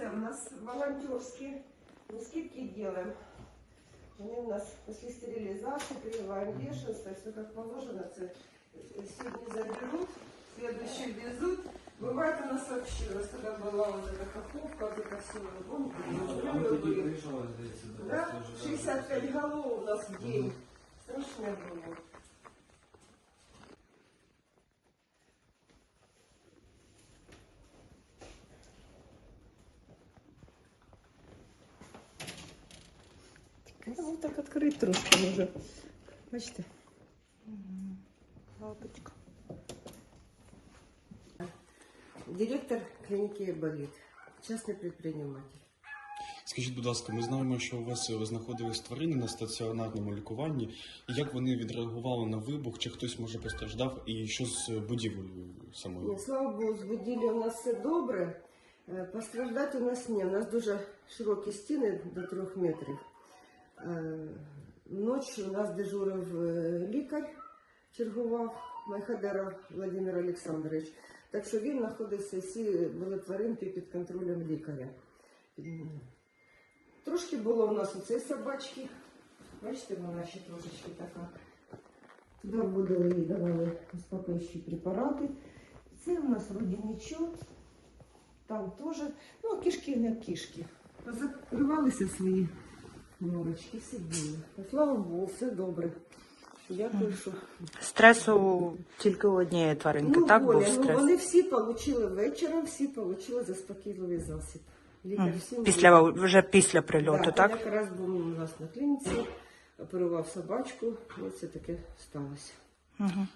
Це у нас волонтерські, ми скидки делаем. Вони у нас після стерилізації, прививаємо бешенство, все як положено. Це сьогодні заберуть, следующий везуть. Бывает у нас вообще, у нас когда была вот эта каховка, вот это все, помните, А ми тоді приїжджали, здається, до вас да? теж, да. 65 голов у нас в день. Страшно было. Ну, так відкрити трошки може. Бачите? Лапочка. Директор клиники болит. Частный предприниматель. Скажіть, будь ласка, ми знаємо, що у вас е, знаходились тварини на стаціонарному лікуванні. І як вони відреагували на вибух, чи хтось може постраждав, і що з е, будівлею самою? Ні, слава Богу, збудили у нас все добре. Е, Постраждати у нас ні. У нас дуже широкі стіни до трьох метрів. Е, Ночі у нас дежурив е, лікар, чергував Майхадеров Владимир Олександрович. Так що він знаходився, всі були тваринки під контролем лікаря. Трошки було у нас оцей собачки. Бачите, вона ще трошечки така. Туди вводили і давали успокоюючі препарати. Це у нас вроді нічого. Там теж, ну, кишки не кишки. Позакривалися свої норочки, сиділи. Слава Богу, все добре. Дякую, що. Стресу тільки у однієї тваринки, так Оля, був ну, вони всі отримали вечором, всі отримали заспокійливий засіб. Лікар всім Після вже після прильоту, Да, так? Якраз був у нас на клініці, оперував собачку, і це таке сталося. Угу.